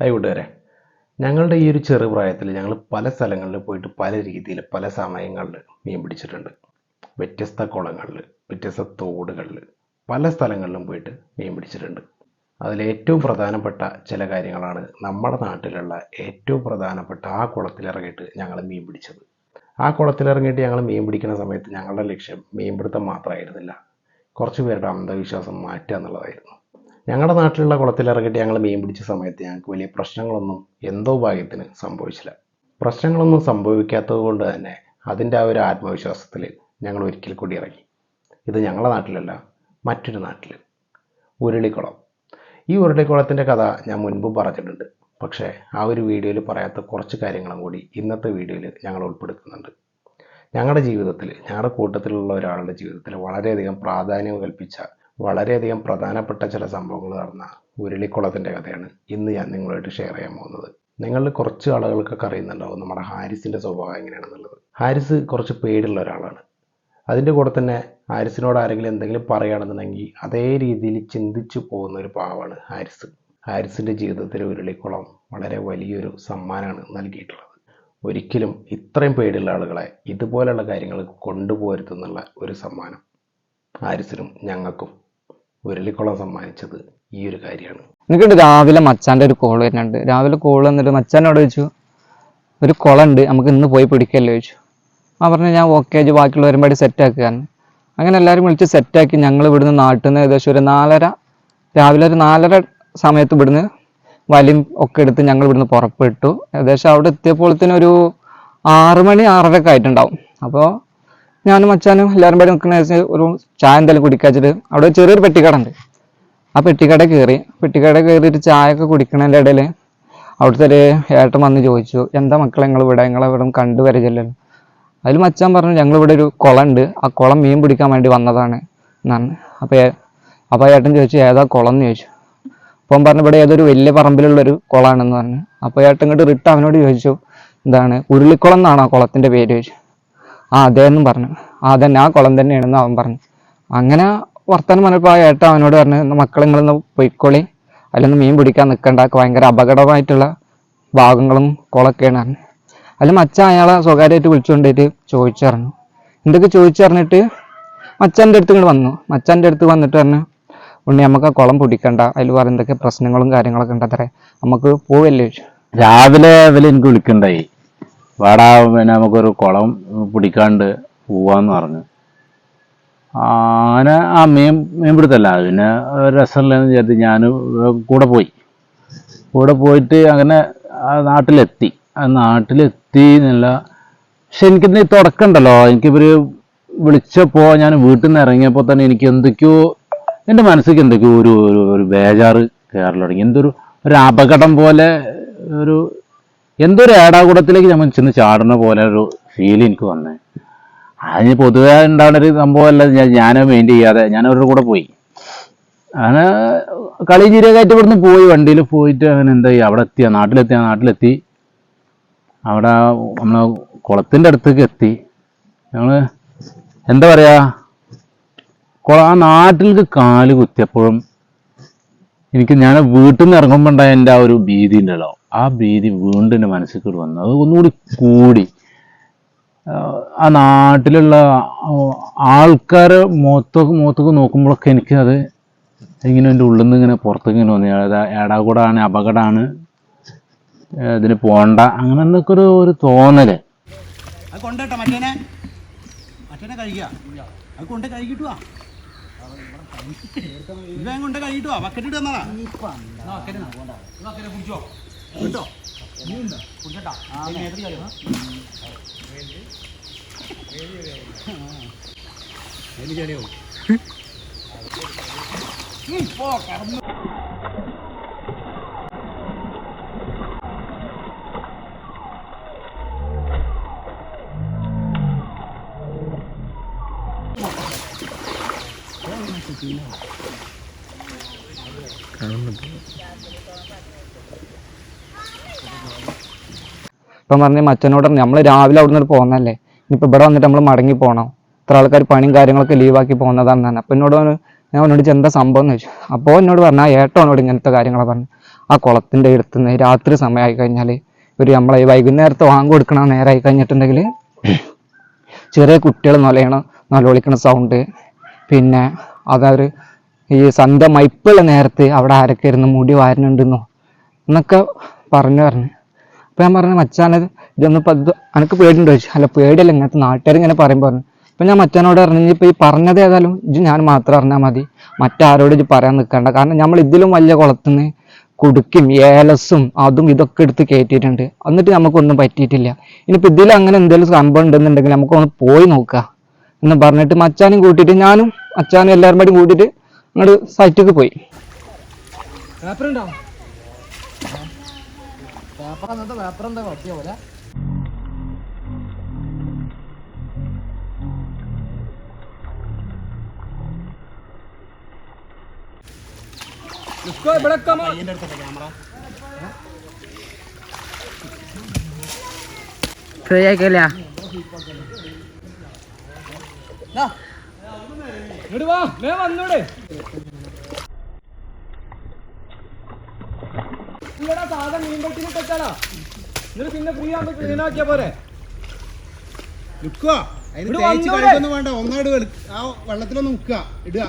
Hi കൂട്ടുകാരെ ഞങ്ങളുടെ ഈ ഒരു ചെറുപ്രായത്തിൽ ഞങ്ങൾ പല സ്ഥലങ്ങളിൽ പോയിട്ട് പല രീതിയിൽ പല സമയങ്ങളിൽ മീൻ പിടിച്ചിട്ടുണ്ട്. വ്യത്യസ്ത കുളങ്ങളിൽ വ്യത്യസ്ത തോടുകളിൽ പല സ്ഥലങ്ങളിലും പോയിട്ട് മീൻ പിടിച്ചിട്ടുണ്ട്. അതിലേറ്റവും പ്രധാനപ്പെട്ട ചില കാര്യങ്ങളാണ് നമ്മുടെ നാട്ടിലുള്ള ഏറ്റവും പ്രധാനപ്പെട്ട ആ കുളത്തിലിറങ്ങിയിട്ട് ഞങ്ങൾ മീൻ പിടിച്ചത്. ആ കുളത്തിലിറങ്ങിയിട്ട് ഞങ്ങൾ മീൻ പിടിക്കുന്ന സമയത്ത് ഞങ്ങളുടെ ലക്ഷ്യം മീൻപിടുത്തം മാത്രമായിരുന്നില്ല. കുറച്ച് പേരുടെ അന്ധവിശ്വാസം മാറ്റുക എന്നുള്ളതായിരുന്നു. ഞങ്ങളുടെ നാട്ടിലുള്ള കുളത്തിലിറങ്ങിയിട്ട് ഞങ്ങൾ മീൻ പിടിച്ച സമയത്ത് ഞങ്ങൾക്ക് വലിയ പ്രശ്നങ്ങളൊന്നും എന്തോ ഭാഗ്യത്തിന് സംഭവിച്ചില്ല. പ്രശ്നങ്ങളൊന്നും സംഭവിക്കാത്തത് കൊണ്ട് തന്നെ അതിന്റെ ആ ഒരു ആത്മവിശ്വാസത്തിൽ ഞങ്ങൾ ഒരിക്കൽ കൂടി ഇറങ്ങി. ഇത് ഞങ്ങളുടെ നാട്ടിലല്ല മറ്റൊരു നാട്ടിൽ ഉരുളിക്കുളം. ഈ ഉരുളിക്കുളത്തിന്റെ കഥ ഞാൻ മുൻപ് പറഞ്ഞിട്ടുണ്ട്. പക്ഷേ ആ ഒരു വീഡിയോയിൽ പറയാത്ത കുറച്ച് കാര്യങ്ങളും കൂടി ഇന്നത്തെ വീഡിയോയിൽ ഞങ്ങൾ ഉൾപ്പെടുത്തുന്നുണ്ട്. ഞങ്ങളുടെ ജീവിതത്തിൽ ഞങ്ങളുടെ കൂട്ടത്തിലുള്ള ഒരാളുടെ ജീവിതത്തിൽ വളരെയധികം പ്രാധാന്യം കൽപ്പിച്ച വളരെയധികം പ്രധാനപ്പെട്ട ചില സംഭവങ്ങൾ നടന്ന ഉരുളിക്കുളത്തിന്റെ കഥയാണ് ഇന്ന് ഞാൻ നിങ്ങളുമായിട്ട് ഷെയർ ചെയ്യാൻ പോകുന്നത്. നിങ്ങളിൽ കുറച്ച് ആളുകൾക്കൊക്കെ അറിയുന്നുണ്ടാവും നമ്മുടെ ഹാരിസിന്റെ സ്വഭാവം എങ്ങനെയാണെന്നുള്ളത്. ഹാരിസ് കുറച്ച് പേടിയുള്ള ഒരാളാണ്. അതിന്റെ കൂടെ തന്നെ ഹാരിസിനോട് ആരെങ്കിലും എന്തെങ്കിലും പറയുകയാണെന്നുണ്ടെങ്കിൽ അതേ രീതിയിൽ ചിന്തിച്ചു പോകുന്ന ഒരു പാവാണ് ഹാരിസ്. ഹാരിസിന്റെ ജീവിതത്തിലെ ഉരുളിക്കുളം വളരെ വലിയൊരു സമ്മാനമാണ് നൽകിയിട്ടുള്ളത്. ഒരിക്കലും ഇത്രയും പേടിയുള്ള ആളുകളെ ഇതുപോലെയുള്ള കാര്യങ്ങൾ കൊണ്ടുപോരുത്തെന്നുള്ള ഒരു സമ്മാനം ഹാരിസിനും ഞങ്ങൾക്കും ഉരുളിക്കുളം സമ്മാനിച്ചത് ഈ ഒരു കാര്യമാണ്. എനിക്കുണ്ട് രാവിലെ മച്ചാന്റെ ഒരു കോൾ വരുന്നുണ്ട്. രാവിലെ കോൾ വന്നിട്ട് മച്ചാനോട് ചോദിച്ചു ഒരു കുളമുണ്ട് നമുക്ക് ഇന്ന് പോയി പിടിക്കല്ലോ? ചോദിച്ചു. ആ പറഞ്ഞു ഞാൻ ഓക്കെ ആയിച്ചു ബാക്കിയുള്ള വരുമ്പോൾ സെറ്റ് സെറ്റാക്കുകയാണ് അങ്ങനെ എല്ലാവരും വിളിച്ച് സെറ്റാക്കി ഞങ്ങൾ ഇവിടുന്ന് നാട്ടിൽ നിന്ന് ഏകദേശം ഒരു നാലര രാവിലെ ഒരു നാലര സമയത്ത് ഇവിടുന്ന് വലിയും ഒക്കെ എടുത്ത് ഞങ്ങൾ ഇവിടുന്ന് പുറപ്പെട്ടു. ഏകദേശം അവിടെ എത്തിയപ്പോഴത്തേനും ഒരു ആറ് മണി ആറരയൊക്കെ ആയിട്ടുണ്ടാവും. അപ്പോൾ ഞാനും അച്ഛനും എല്ലാവരും പാടി നിൽക്കുന്ന ഒരു ചായ എന്തായാലും കുടിക്കാച്ചിട്ട് അവിടെ ചെറിയൊരു പെട്ടിക്കട ഉണ്ട് ആ പെട്ടിക്കട കയറി പെട്ടിക്കട കയറിയിട്ട് ചായ ഒക്കെ കുടിക്കണതിന്റെ ഇടയിൽ അവിടുത്തെ ഒരു ഏട്ടൻ വന്ന് ചോദിച്ചു എന്താ മക്കളെ നിങ്ങൾ ഇവിടെ? നിങ്ങളെ ഇവിടെ കണ്ടു വരികയല്ലോ അതിൽ മച്ചാൻ പറഞ്ഞു ഞങ്ങൾ ഇവിടെ ഒരു കുളം ഉണ്ട്. ആ കുളം മീൻ പിടിക്കാൻ വേണ്ടി വന്നതാണ്. എന്നാണ്. അപ്പോൾ അപ്പോൾ ഏട്ടൻ ചോദിച്ചു ഏതാ കുളം? എന്ന് ചോദിച്ചു. അപ്പോൾ പറഞ്ഞു ഇവിടെ ഏതൊരു വലിയ പറമ്പിലുള്ളൊരു കുളമാണെന്ന് പറഞ്ഞു. അപ്പോൾ ഏട്ടൻ ഇങ്ങോട്ട് റിട്ട് അവനോട് ചോദിച്ചു എന്താണ് ഉരുളിക്കുളം എന്നാണോ ആ കുളത്തിന്റെ പേര്? ചോദിച്ചു. ആ അതേന്നും പറഞ്ഞു. ആ അതന്നെ ആ കുളം തന്നെയാണെന്ന് അവൻ പറഞ്ഞു. അങ്ങനെ വർത്തമാനം പറഞ്ഞപ്പോൾ ആ ഏട്ട അവനോട് പറഞ്ഞു മക്കളിങ്ങളൊന്ന് പൊയ്ക്കോളി. അതിലൊന്ന് മീൻ പിടിക്കാൻ നിൽക്കണ്ട. ഭയങ്കര അപകടമായിട്ടുള്ള ഭാഗങ്ങളും കുളമൊക്കെയാണ് പറഞ്ഞു. അതിൽ മച്ച അയാളെ സ്വകാര്യമായിട്ട് വിളിച്ചുകൊണ്ടിട്ട് ചോദിച്ചറിഞ്ഞു എന്തൊക്കെ ചോദിച്ചറിഞ്ഞിട്ട് മച്ചാന്റെ അടുത്ത് ഇങ്ങോട്ട് വന്നു. മച്ചാന്റെ അടുത്ത് വന്നിട്ട് പറഞ്ഞു ഉണ്ണി നമുക്ക് ആ കുളം പിടിക്കണ്ട. അതിൽ വേറെ എന്തൊക്കെ പ്രശ്നങ്ങളും കാര്യങ്ങളൊക്കെ ഉണ്ടത്രേ നമുക്ക് പോവല്ലേ. രാവിലെ ഇവൽ എനിക്ക് വിളിക്കണ്ടായി. വാടാ പിന്നെ നമുക്കൊരു കുളം പിടിക്കാണ്ട് പോവാന്ന് പറഞ്ഞു. അങ്ങനെ ആ മീൻ മീൻ പിടുത്തല്ല പിന്നെ രസമില്ലെന്ന് വിചാരിച്ച് ഞാൻ കൂടെ പോയി. കൂടെ പോയിട്ട് അങ്ങനെ നാട്ടിലെത്തി. ആ നാട്ടിലെത്തി എന്നല്ല പക്ഷെ എനിക്കിന്ന് തുടക്കമുണ്ടല്ലോ. എനിക്കിവർ വിളിച്ചപ്പോൾ ഞാൻ വീട്ടിൽ നിന്ന് ഇറങ്ങിയപ്പോൾ തന്നെ എനിക്ക് എന്തൊക്കെയോ എന്റെ മനസ്സിലേക്ക് എന്തൊക്കെയോ ഒരു ഒരു ഒരു ബേജാറ് കയറൽ തുടങ്ങി. എന്തൊരു ഒരു അപകടം പോലെ ഒരു എന്തോ ഒരു ഏടാകൂടത്തിലേക്ക് നമ്മൾ ചെന്ന് ചാടുന്ന പോലെ ഒരു ഫീൽ എനിക്ക് വന്നേ. അതിന് പൊതുവെ ഉണ്ടാവുന്ന ഒരു സംഭവമല്ല ഞാൻ ഞാൻ മെയിന്റ് ചെയ്യാതെ ഞാൻ അവരുടെ കൂടെ പോയി. അങ്ങനെ കളി ചിരിയൊക്കെയായിട്ട് ഇവിടുന്ന് പോയി വണ്ടിയിൽ പോയിട്ട് അങ്ങനെ എന്താ ചെയ്യുക അവിടെ എത്തിയ നാട്ടിലെത്തിയ നാട്ടിലെത്തി. അവിടെ നമ്മൾ കുളത്തിന്റെ അടുത്തേക്ക് എത്തി. ഞങ്ങൾ എന്താ പറയുക കുള ആ നാട്ടിലേക്ക് കാൽ കുത്തിയപ്പോഴും എനിക്ക് ഞാൻ വീട്ടിൽ നിന്ന് ഇറങ്ങുമ്പോൾ ഉണ്ടായ എന്റെ ആ ഒരു ഭീതി ഉണ്ടല്ലോ ആ ഭീതി വീണ്ടും എന്റെ മനസ്സിൽ കൂടി വന്നു. അത് ഒന്നുകൂടി കൂടി. ആ നാട്ടിലുള്ള ആൾക്കാർ മുഖത്തൊക്കെ മുഖത്തൊക്കെ നോക്കുമ്പോഴൊക്കെ എനിക്ക് അത് ഇങ്ങനെ എന്റെ ഉള്ളിൽ നിന്ന് ഇങ്ങനെ പുറത്തേക്ക് ഇങ്ങനെ വന്നു. അതായത് ഏടാകൂടാണ് അപകടമാണ് ഇതിന് പോണ്ട അങ്ങനെ എന്നൊക്കെ ഒരു ഒരു തോന്നൽ. അത് കൊണ്ടേട്ടോ മറ്റേനെ. മറ്റേനെ കഴിക്കുക അത് കൊണ്ട് കഴുകിട്ട് വാ ഇവൻ കൊണ്ട് കഴുകിട്ട് വാ ബക്കറ്റ് ഇട്ട് തന്നതാ. കേട്ടോ? കുടിച്ചോട്ടാ ആ മേത്തടി കളയോ ഇപ്പം പറഞ്ഞ മച്ചനോട് പറഞ്ഞു നമ്മൾ രാവിലെ അവിടെ നിന്ന് പോകുന്നതല്ലേ ഇനിയിപ്പോൾ ഇവിടെ വന്നിട്ട് നമ്മൾ മടങ്ങി പോകണം ഇത്ര ആൾക്കാർ പണിയും കാര്യങ്ങളൊക്കെ ലീവാക്കി പോകുന്നതാണ് തന്നെ അപ്പം എന്നോട് ഞാൻ അവനോട് എന്താ സംഭവം എന്ന് ചോദിച്ചു. അപ്പോൾ എന്നോട് പറഞ്ഞാൽ ഏട്ടോ എന്നോട് ഇങ്ങനത്തെ കാര്യങ്ങളൊക്കെ പറഞ്ഞു. ആ കുളത്തിന്റെ അടുത്തുനിന്ന് രാത്രി സമയമായി കഴിഞ്ഞാൽ ഒരു നമ്മളെ വൈകുന്നേരത്തെ വാങ്ങി കൊടുക്കണ നേരമായി കഴിഞ്ഞിട്ടുണ്ടെങ്കിൽ ചെറിയ കുട്ടികൾ നൊലയണം നിലവിളിക്കണ സൗണ്ട് പിന്നെ അതൊരു ഈ സന്ധ്യ മൈപ്പുള്ള നേരത്ത് അവിടെ ആരൊക്കെ ഇരുന്ന് മുടി വാരുന്നുണ്ടെന്നോ? എന്നൊക്കെ പറഞ്ഞു പറഞ്ഞു. അപ്പം ഞാൻ പറഞ്ഞു മച്ചാനത് ഇതൊന്നും ഇപ്പം ഇത് എനിക്ക് പേടിയുണ്ടോ? ചോദിച്ചു അല്ല പേടിയല്ല ഇങ്ങനത്തെ നാട്ടുകാർ ഇങ്ങനെ പറയും പറഞ്ഞു. അപ്പം ഞാൻ മച്ചാനോട് പറഞ്ഞു ഇപ്പൊ ഈ പറഞ്ഞത് ഏതായാലും ഇത് ഞാൻ മാത്രം അറിഞ്ഞാൽ മതി. മറ്റാരോട് ഇത് പറയാൻ നിൽക്കണ്ട. കാരണം നമ്മൾ ഇതിലും വലിയ കുളത്തുനിന്ന് കുടുക്കും ഏലസും അതും ഇതൊക്കെ എടുത്ത് കയറ്റിയിട്ടുണ്ട്. എന്നിട്ട് നമുക്കൊന്നും പറ്റിയിട്ടില്ല. ഇനിയിപ്പോൾ ഇതിൽ അങ്ങനെ എന്തെങ്കിലും സംഭവം ഉണ്ടെന്നുണ്ടെങ്കിൽ നമുക്കൊന്ന് പോയി നോക്കാം എന്ന് പറഞ്ഞിട്ട് മച്ചാനും കൂട്ടിയിട്ട് ഞാനും അച്ചാനും എല്ലാവരും കൂടി കൂട്ടിയിട്ട് അങ്ങോട്ട് സൈറ്റൊക്കെ പോയി. പേപ്പർ അന്നത്തെ പേപ്പർ എന്താ കുറച്ചിയ പോലെ इसको बड़का मार ये डरता है हमारा फिर ये क्या ना ഇടുവാ മേ വന്നൂടെ. പയ്യന്റെ അടുത്തല്ലേ ക്യാമറ ശരിയാക്കില്ല നിൽക്കുക അതിന് തേച്ച് കളിക്കൊന്നും വേണ്ട. ഒന്നാട് ആ വെള്ളത്തിലൊന്ന് മുക്കുക ഇടുക.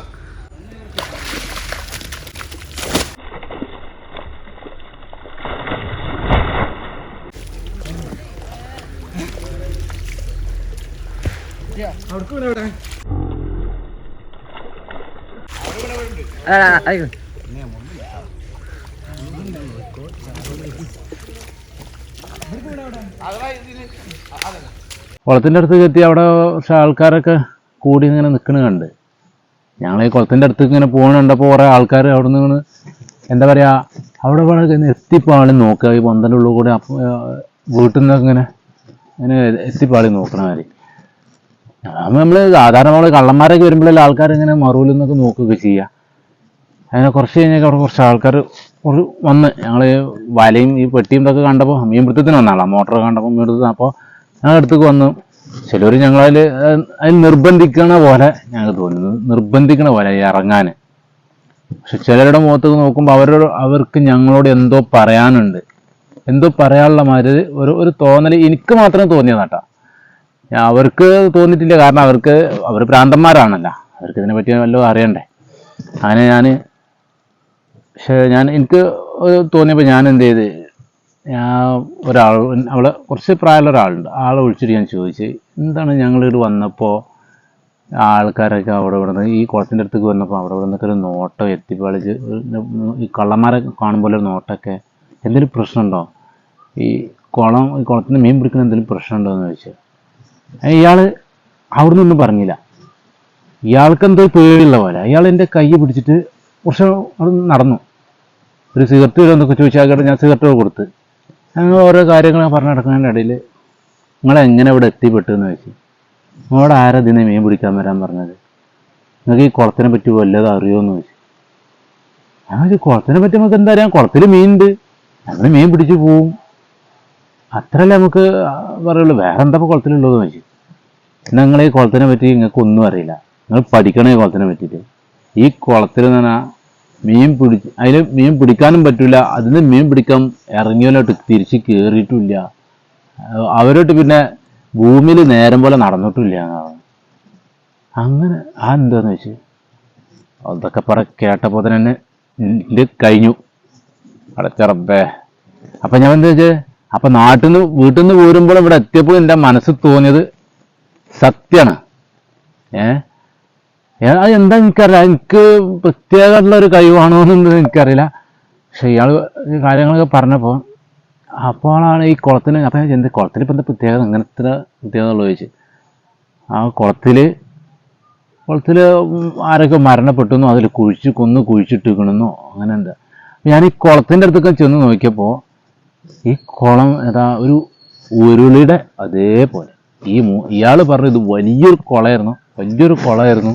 കുളത്തിന്റെ അടുത്ത് എത്തി അവിടെ കുറച്ച് ആൾക്കാരൊക്കെ കൂടി ഇങ്ങനെ നിൽക്കണ കണ്ട്. ഞങ്ങൾ ഈ കുളത്തിന്റെ അടുത്തേക്ക് ഇങ്ങനെ പോകണുണ്ടപ്പോൾ കുറേ ആൾക്കാർ അവിടെ നിന്ന് എന്താ പറയുക അവിടെ ഇങ്ങനെ എത്തിപ്പാളി നോക്കുക ഈ പന്തന്റെ ഉള്ളിൽ കൂടെ വീട്ടിൽ നിന്നൊക്കെ ഇങ്ങനെ ഇങ്ങനെ എത്തിപ്പാളി നോക്കണ മാതിരി. നമ്മൾ സാധാരണ നമ്മൾ കള്ളന്മാരൊക്കെ വരുമ്പോഴല്ലേ ആൾക്കാർ ഇങ്ങനെ മറുവിൽ നിന്നൊക്കെ നോക്കുകയൊക്കെ ചെയ്യുക അങ്ങനെ കുറച്ച് കഴിഞ്ഞാൽ അവിടെ കുറച്ച് ആൾക്കാർ ഒരു വന്ന്. ഞങ്ങൾ വലയും ഈ പെട്ടിയും ഇതൊക്കെ കണ്ടപ്പോൾ മീൻ പിടുത്തത്തിന് വന്നാളാ. മോട്ടർ കണ്ടപ്പോൾ മീൻ പിടുത്തത്തിന്. അപ്പോൾ ഞങ്ങളുടെ അടുത്തേക്ക് വന്നു. ചിലർ ഞങ്ങളതിൽ അതിൽ നിർബന്ധിക്കണ പോലെ ഞങ്ങൾക്ക് തോന്നുന്നു. നിർബന്ധിക്കണ പോലെ ഇറങ്ങാൻ. പക്ഷെ ചിലരുടെ മുഖത്തേക്ക് നോക്കുമ്പോൾ അവരോട് അവർക്ക് ഞങ്ങളോട് എന്തോ പറയാനുണ്ട്. എന്തോ പറയാനുള്ള മാതിരി ഒരു ഒരു തോന്നൽ എനിക്ക് മാത്രം ഞാൻ അവർക്ക് തോന്നിയിട്ടില്ല. കാരണം അവർക്ക് അവർ പ്രാന്തന്മാരാണല്ലോ അവർക്ക് ഇതിനെ പറ്റി വല്ലതും അറിയണ്ടേ? അങ്ങനെ ഞാൻ പക്ഷേ ഞാൻ എനിക്ക് തോന്നിയപ്പോൾ ഞാൻ എന്ത് ചെയ്ത്? ഞാൻ ഒരാൾ അവളെ കുറച്ച് പ്രായമുള്ള ഒരാളുണ്ട്. ആളെ വിളിച്ചിട്ട് ഞാൻ ചോദിച്ചു എന്താണ് ഞങ്ങളിവിടെ വന്നപ്പോൾ ആൾക്കാരൊക്കെ അവിടെ ഇവിടെ നിന്ന് ഈ കുളത്തിന്റെ അടുത്തേക്ക് വന്നപ്പോൾ അവിടെ ഇവിടെ നിന്നൊക്കെ ഒരു നോട്ടം എത്തിപ്പളിച്ച് ഈ കള്ളന്മാരെ കാണുമ്പോൾ ഒരു നോട്ടമൊക്കെ എന്തെങ്കിലും പ്രശ്നമുണ്ടോ? ഈ കുളം ഈ കുളത്തിന് മീൻ പിടിക്കുന്ന എന്തെങ്കിലും പ്രശ്നമുണ്ടോ? എന്ന് ചോദിച്ചു. ഇയാൾ അവിടെ നിന്നൊന്നും പറഞ്ഞില്ല. ഇയാൾക്ക് എന്തോ പേടിയുള്ള പോലെ. അയാൾ എന്റെ കൈ പിടിച്ചിട്ട് കുറച്ച് അവിടെ നടന്നു. ഒരു സിഗരറ്റ് വരുമെന്നൊക്കെ ചോദിച്ചാൽ ഞാൻ സിഗരറ്റ് കൊടുത്ത്. ഞങ്ങൾ ഓരോ കാര്യങ്ങൾ പറഞ്ഞു നടക്കുന്നതിന്റെ ഇടയിൽ നിങ്ങൾ എങ്ങനെ ഇവിടെ എത്തിപ്പെട്ടു എന്ന് ചോദിച്ചു. നിങ്ങളോട് ആരാ ഇതിനെ മീൻ പിടിക്കാൻ വരാൻ പറഞ്ഞത്? നിങ്ങൾക്ക് ഈ കുളത്തിനെ പറ്റി വല്ലതും അറിയുമോ എന്ന് ചോദിച്ചു. ചോദിച്ചു കുളത്തിനെ പറ്റി നമുക്ക് എന്താ അറിയാം? കുളത്തിൽ മീനുണ്ട്. ഞങ്ങൾ മീൻ പിടിച്ച് പോവും. അത്രയല്ലേ നമുക്ക് പറയുള്ളൂ. വേറെ എന്താ കുളത്തിലുള്ളതെന്ന് കുളത്തിലുള്ളത് ചോദിച്ചു. നിങ്ങൾ ഈ കുളത്തിനെ പറ്റി നിങ്ങൾക്ക് ഒന്നും അറിയില്ല. നിങ്ങൾ പഠിക്കണേ കുളത്തിനെ പറ്റിയിട്ട്. ഈ കുളത്തിൽ പറഞ്ഞാൽ മീൻ പിടി അതിന് മീൻ പിടിക്കാനും പറ്റില്ല അതിന് മീൻ പിടിക്കാൻ ഇറങ്ങിയോലോട്ട് തിരിച്ച് കയറിയിട്ടില്ല അവരോട്ട് പിന്നെ ഭൂമിയിൽ നേരം പോലെ നടന്നിട്ടില്ല. എന്നാണ് അങ്ങനെ ആ എന്താന്ന് വെച്ച്? അതൊക്കെ പറ കേട്ടപ്പോൾ തന്നെ എന്റെ കഴിഞ്ഞു. അടച്ചറബേ അപ്പം ഞാൻ എന്താ വെച്ചാൽ അപ്പം നാട്ടിൽ നിന്ന് വീട്ടിൽ നിന്ന് പോരുമ്പോൾ ഇവിടെ എത്തിയപ്പോൾ എന്റെ മനസ്സിൽ തോന്നിയത് സത്യമാണ്. ഏഹ് അത് എന്താ എനിക്കറിയില്ല. എനിക്ക് പ്രത്യേകമായിട്ടുള്ള ഒരു കഴിവാണോ എന്നത് എനിക്കറിയില്ല. പക്ഷെ ഇയാൾ കാര്യങ്ങളൊക്കെ പറഞ്ഞപ്പോൾ അപ്പോഴാണ് ഈ കുളത്തിന് അപ്പം എന്ത് കുളത്തിൽ ഇപ്പം എന്താ പ്രത്യേകത? അങ്ങനത്തെ പ്രത്യേകത ഉള്ളത് ചോദിച്ചു. ആ കുളത്തിൽ കുളത്തിൽ ആരൊക്കെ മരണപ്പെട്ടെന്നോ അതിൽ കുഴിച്ച് കൊന്ന് കുഴിച്ചിട്ടിരിക്കണമെന്നോ അങ്ങനെ എന്താ. ഞാൻ ഈ കുളത്തിന്റെ അടുത്തൊക്കെ ചെന്ന് നോക്കിയപ്പോൾ ഈ കുളം ഏതാ ഒരു ഉരുളിയുടെ അതേപോലെ. ഈ ഇയാൾ പറഞ്ഞു ഇത് വലിയൊരു കുളമായിരുന്നു വലിയൊരു കുളമായിരുന്നു.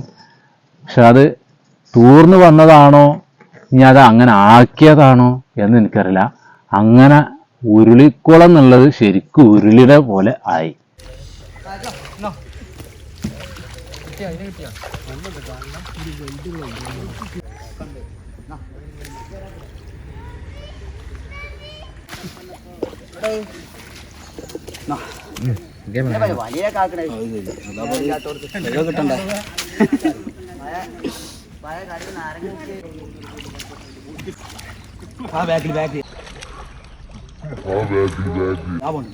പക്ഷെ അത് തൂർന്നു വന്നതാണോ? ഇനി അത് അങ്ങനെ ആക്കിയതാണോ എന്ന് എനിക്കറിയില്ല. അങ്ങനെ ഉരുളിക്കുളം എന്നുള്ളത് ശരിക്കും ഉരുളിയുടെ പോലെ ആയി. വലിയ കാക്കണേ കിട്ടണ്ടേ ആ ബാക്കിൽ ബാക്കിൽ ആ പോണു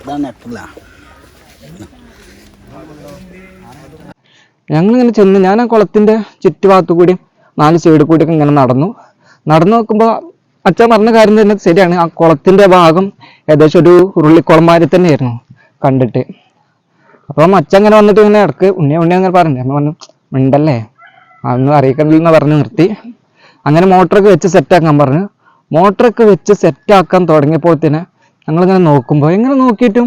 ഇതാ നെട്ടില്ല ഞങ്ങളിങ്ങനെ ചെന്ന് ഞാൻ ആ കുളത്തിന്റെ ചുറ്റുഭാഗത്ത് കൂടി നാല് സൈഡ് കൂടി ഇങ്ങനെ നടന്നു. നടന്നു നോക്കുമ്പോൾ അച്ഛൻ പറഞ്ഞ കാര്യം തന്നെ ശരിയാണ്. ആ കുളത്തിന്റെ ഭാഗം ഏകദേശം ഒരു ഉരുളിക്കുളം മാതിരി തന്നെയായിരുന്നു കണ്ടിട്ട്. അപ്പം അച്ഛൻ അങ്ങനെ വന്നിട്ട് ഇങ്ങനെ ഇടയ്ക്ക് ഉണ്ണിയ ഉണ്ണിയ അങ്ങനെ പറഞ്ഞു. അമ്മ പറഞ്ഞു മിണ്ടല്ലേ? അതൊന്നും അറിയിക്കണ്ടെന്ന് പറഞ്ഞ് നിർത്തി. അങ്ങനെ മോട്ടറൊക്കെ വെച്ച് സെറ്റാക്കാൻ പറഞ്ഞു. മോട്ടറൊക്കെ വെച്ച് സെറ്റാക്കാൻ തുടങ്ങിയപ്പോൾ തന്നെ ഞങ്ങളിങ്ങനെ നോക്കുമ്പോൾ എങ്ങനെ നോക്കിയിട്ടും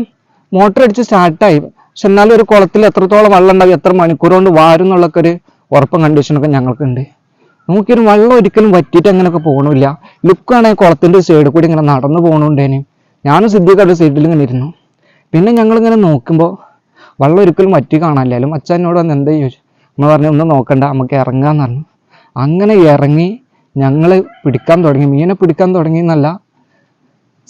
മോട്ടർ അടിച്ച് സ്റ്റാർട്ടായി പക്ഷെ എന്നാലും ഒരു കുളത്തിൽ എത്രത്തോളം വെള്ളം ഉണ്ടാവും എത്ര മണിക്കൂർ കൊണ്ട് വാരും എന്നുള്ളൊക്കെ ഒരു ഉറപ്പും കണ്ടീഷനൊക്കെ ഞങ്ങൾക്കുണ്ട്. നോക്കിയൊരു വെള്ളം ഒരിക്കലും വറ്റിയിട്ട് അങ്ങനെയൊക്കെ പോകണില്ല ലുക്കാണെങ്കിൽ കുളത്തിന്റെ സൈഡിൽ കൂടി ഇങ്ങനെ നടന്നു പോകണുണ്ടേനും ഞാനും സിദ്ധിക്കാരുടെ സൈഡിൽ ഇങ്ങനെ ഇരുന്നു. പിന്നെ ഞങ്ങളിങ്ങനെ നോക്കുമ്പോൾ വെള്ളം ഒരിക്കലും വറ്റി കാണാനില്ലാലും അച്ഛൻ എന്നോട് വന്ന് എന്താ ചോദിച്ചു? അമ്മ പറഞ്ഞു ഒന്ന് നോക്കണ്ട നമുക്ക് ഇറങ്ങാന്ന് പറഞ്ഞു. അങ്ങനെ ഇറങ്ങി ഞങ്ങൾ പിടിക്കാൻ തുടങ്ങി. മീനെ പിടിക്കാൻ തുടങ്ങി എന്നല്ല.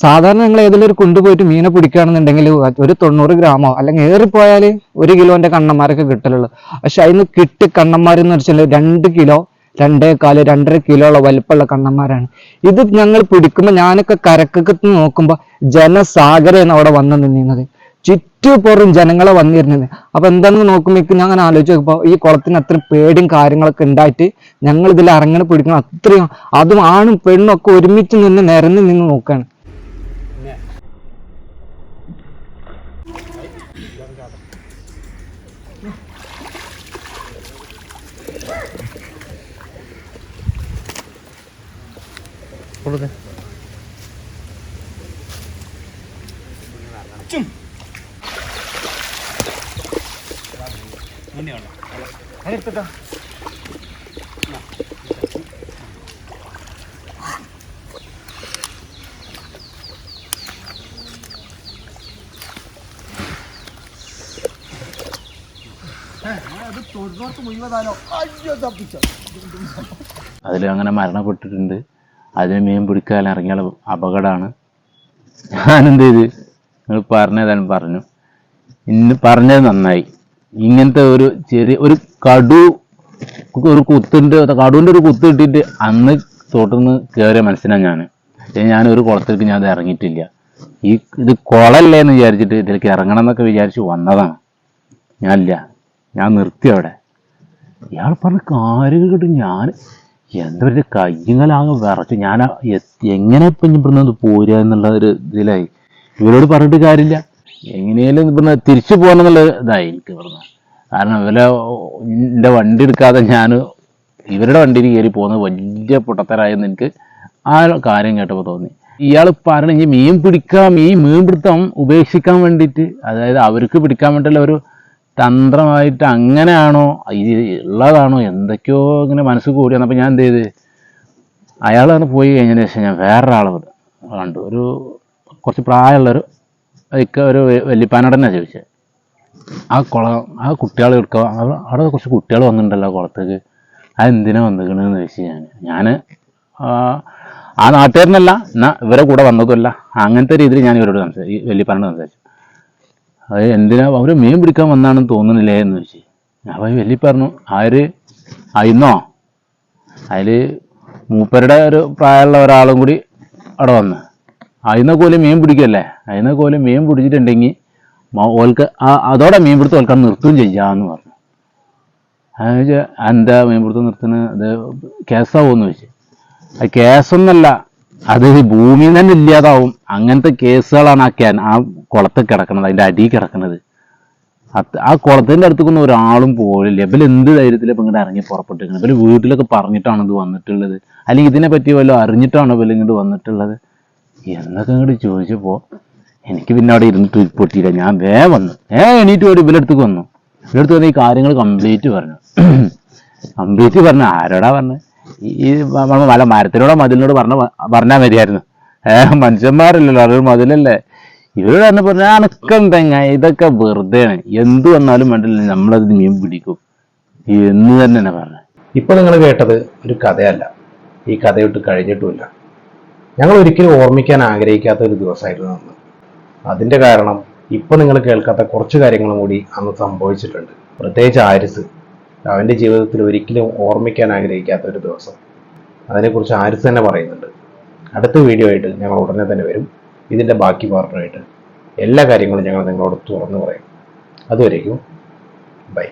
സാധാരണ ഞങ്ങൾ ഏതെങ്കിലും ഒരു കൊണ്ടുപോയിട്ട് മീനെ പിടിക്കുകയാണെന്നുണ്ടെങ്കിൽ ഒരു തൊണ്ണൂറ് ഗ്രാമോ അല്ലെങ്കിൽ ഏറിപ്പോയാൽ ഒരു കിലോന്റെ കണ്ണന്മാരൊക്കെ കിട്ടലുള്ളൂ. പക്ഷെ അതിന് കിട്ടി കണ്ണന്മാരെന്ന് വെച്ചാൽ രണ്ട് കിലോ രണ്ടേ കാൽ രണ്ടര കിലോ ഉള്ള വലിപ്പമുള്ള കണ്ണന്മാരാണ്. ഇത് ഞങ്ങൾ പിടിക്കുമ്പോൾ ഞാനൊക്കെ കരക്കത്ത് നോക്കുമ്പോൾ ജനസാഗരമാണ് അവിടെ വന്ന് നിന്നിരുന്നത്. ചുറ്റുപുറം ജനങ്ങളെ വന്നിരുന്നത്. അപ്പൊ എന്താണെന്ന് നോക്കുമ്പോൾ ഞാൻ അങ്ങനെ ആലോചിച്ച് നോക്കുമ്പോൾ ഈ കുളത്തിന് അത്ര പേടിയും കാര്യങ്ങളൊക്കെ ഉണ്ടായിട്ട് ഞങ്ങൾ ഇതിൽ ഇറങ്ങണ പിടിക്കണം. അത്രയും അതും ആണും പെണ്ണും ഒക്കെ ഒരുമിച്ച് നിന്ന് നിരന്ന് നിന്ന് നോക്കുകയാണ് അതിൽ അങ്ങനെ മരണപ്പെട്ടിട്ടുണ്ട്. അതിന് മീൻ പിടിക്കാൻ ഇറങ്ങിയാൽ അപകടമാണ്. ഞാനെന്ത് ചെയ്ത്? നിങ്ങൾ പറഞ്ഞതാണ് പറഞ്ഞു. ഇന്ന് പറഞ്ഞത് നന്നായി. ഇങ്ങനത്തെ ഒരു ചെറിയ ഒരു കടു ഒരു കുത്തിന്റെ കടുവിന്റെ ഒരു കുത്ത് കിട്ടിയിട്ട് അന്ന് തോട്ടിൽ നിന്ന് കയറിയ മനസ്സിനാണ് ഞാൻ ഞാൻ ഒരു കുളത്തിലേക്ക് ഞാൻ അത് ഇറങ്ങിയിട്ടില്ല. ഈ ഇത് കുളല്ലേ എന്ന് വിചാരിച്ചിട്ട് ഇതിലേക്ക് ഇറങ്ങണം എന്നൊക്കെ വിചാരിച്ച് വന്നതാണ്. ഞാനില്ല. ഞാൻ നിർത്തി അവിടെ. ഇയാൾ പറഞ്ഞ കാര്യങ്ങൾ കിട്ടും ഞാൻ എന്താ പറയുക കയ്യങ്ങലാകെ വിറച്ചു. ഞാൻ എങ്ങനെ ഇപ്പം ഇവിടുന്ന് പോരുക എന്നുള്ള ഒരു ഇതിലായി. ഇവരോട് പറഞ്ഞിട്ട് കാര്യമില്ല. എങ്ങനെയാലും ഇവിടുന്ന് തിരിച്ചു പോകണം എന്നുള്ള ഇതായി എനിക്ക് ഇവിടുന്ന്. കാരണം ഇവരെ എന്റെ വണ്ടി എടുക്കാതെ ഞാൻ ഇവരുടെ വണ്ടിയിൽ കയറി പോകുന്നത് വലിയ പൊട്ടത്തരായെന്ന് എനിക്ക് ആ കാര്യം കേട്ടപ്പോൾ തോന്നി. ഇയാൾ പറഞ്ഞ മീൻ പിടിക്കാം ഈ മീൻ പിടുത്തം ഉപേക്ഷിക്കാൻ വേണ്ടിയിട്ട് അതായത് അവർക്ക് പിടിക്കാൻ വേണ്ടിയുള്ള ഒരു തന്ത്രമായിട്ട് അങ്ങനെയാണോ ഇത് ഉള്ളതാണോ എന്തൊക്കെയോ ഇങ്ങനെ മനസ്സ് കൂടി വന്നപ്പോൾ ഞാൻ എന്ത് ചെയ്ത് അയാളാണ് പോയി കഴിഞ്ഞതിന് ശേഷം ഞാൻ വേറൊരാളെ കണ്ടു. ഒരു കുറച്ച് പ്രായമുള്ളൊരു ഇക്ക ഒരു വല്യപ്പാനോട് ചോദിച്ചത് ആ കുളം ആ കുട്ടികൾ എടുക്കുക അവിടെ കുറച്ച് കുട്ടികൾ വന്നിട്ടുണ്ടല്ലോ കുളത്തേക്ക്. അതെന്തിനാ വന്നിക്കണെന്ന് ചോദിച്ചു ഞാൻ. ഞാൻ ആ നാട്ടുകാരനല്ല എന്നാ ഇവരെ കൂടെ വന്നതുമല്ല. അങ്ങനത്തെ രീതിയിൽ ഞാൻ ഇവരോട് സംസാരിച്ചു ഈ വല്യപ്പാനോട് സംസാരിച്ചു. അത് എന്തിനാ അവർ മീൻ പിടിക്കാൻ വന്നാണെന്ന് തോന്നുന്നില്ലേ എന്ന് ചോദിച്ചു. അപ്പോൾ വലിയ പറഞ്ഞു ആര് അയിന്നോ അതിൽ മൂപ്പരുടെ ഒരു പ്രായമുള്ള ഒരാളും കൂടി അവിടെ വന്ന്. അയിന്ന കോൽ മീൻ പിടിക്കല്ലേ? അതിനെ കോൽ മീൻ പിടിച്ചിട്ടുണ്ടെങ്കിൽ ഓൽക്ക് അതോടെ മീൻ പിടുത്തം ഓൽക്കാൻ നിർത്തുകയും ചെയ്യാന്ന് പറഞ്ഞു. അത് ചോദിച്ചാ, എന്താ മീൻ പിടുത്തം നിർത്തുന്നത് അത് കേസാവുമെന്ന് വെച്ച്. അത് കേസൊന്നല്ല അത് ഭൂമിയിൽ തന്നെ ഇല്ലാതാവും. അങ്ങനത്തെ കേസുകളാണ് ആ ക്യാൻ ആ കുളത്തിൽ കിടക്കുന്നത് അതിന്റെ അടിയിൽ കിടക്കുന്നത് ആ കുളത്തിന്റെ അടുത്തേക്കൊന്നും ഒരാളും പോലില്ല. ഇവർ എന്ത് ധൈര്യത്തിൽ ഇപ്പം ഇങ്ങോട്ട് ഇറങ്ങി പുറപ്പെട്ടിരിക്കുന്നത് ഇവർ വീട്ടിലൊക്കെ പറഞ്ഞിട്ടാണ് ഇത് വന്നിട്ടുള്ളത്. അല്ലെങ്കിൽ ഇതിനെ പറ്റി വല്ലതും അറിഞ്ഞിട്ടാണോ ഇവർ ഇങ്ങോട്ട് വന്നിട്ടുള്ളത്? എന്നൊക്കെ ഇങ്ങോട്ട് ചോദിച്ചപ്പോൾ എനിക്ക് പിന്നെ അവിടെ ഇരുന്നിട്ട് പൊട്ടിയില്ല. ഞാൻ വേ വന്നു. ഏ എണീറ്റ് പോയി ഇവരടുത്തേക്ക് വന്നു. ഇവരടുത്ത് വന്ന് ഈ കാര്യങ്ങൾ കംപ്ലീറ്റ് പറഞ്ഞു. കംപ്ലീറ്റ് പറഞ്ഞു ആരോടാ പറഞ്ഞു? ഈ മല മരത്തിനോടോ മതിലിനോട് പറഞ്ഞ പറഞ്ഞാൽ മതിയായിരുന്നു. ഏ മനുഷ്യന്മാരല്ലല്ലോ. അതൊരു മതിലല്ലേ. ഇവരോട് തന്നെ പറഞ്ഞു തെങ്ങ. ഇതൊക്കെ വെറുതെയാണ്. എന്ത് വന്നാലും വേണ്ടില്ല. നമ്മളത് മീൻ പിടിക്കും. എന്ന് തന്നെ പറഞ്ഞു. ഇപ്പൊ നിങ്ങൾ കേട്ടത് ഒരു കഥയല്ല. ഈ കഥയൊട്ട് കഴിഞ്ഞിട്ടുമില്ല. ഞങ്ങൾ ഒരിക്കലും ഓർമ്മിക്കാൻ ആഗ്രഹിക്കാത്ത ഒരു ദിവസമായിരുന്നു അന്ന്. അതിന്റെ കാരണം ഇപ്പോൾ നിങ്ങൾ കേൾക്കാത്ത കുറച്ച് കാര്യങ്ങളും കൂടി അന്ന് സംഭവിച്ചിട്ടുണ്ട്. പ്രത്യേകിച്ച് ആരിസ്. അവന്റെ ജീവിതത്തിൽ ഒരിക്കലും ഓർമ്മിക്കാൻ ആഗ്രഹിക്കാത്ത ഒരു ദിവസം. അതിനെക്കുറിച്ച് ആരിസ് തന്നെ പറയുന്നുണ്ട്. അടുത്ത വീഡിയോ ആയിട്ട് ഞങ്ങൾ ഉടനെ തന്നെ വരും. ഇതിന്റെ ബാക്കി പാർട്ടുമായിട്ട് എല്ലാ കാര്യങ്ങളും ഞങ്ങൾ നിങ്ങളോട് തുറന്നു പറയും. അതുവരേക്കും ബൈ